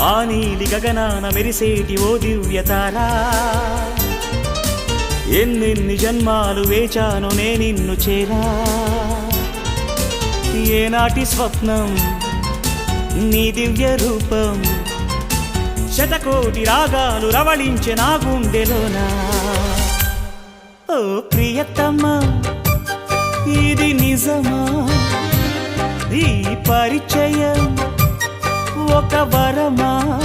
ఆ నీలి గగనాన మెరిసేటి ఓ దివ్యతారా ఎన్నెన్ని జన్మాలు వేచాను నే నిన్ను చేరా. ఏనాటి స్వప్నం నీ దివ్య రూపం. శతకోటి రాగాలు రవళించే నా గుండెలోనా. ఓ ప్రియతమ్మా ఇది నిజమా? ఈ పరిచయం ఒక వరమా?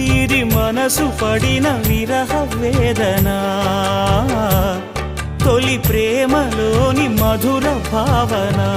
ఇది మనసు పడిన విరహ వేదన? తొలి ప్రేమలోని మధుర భావనా?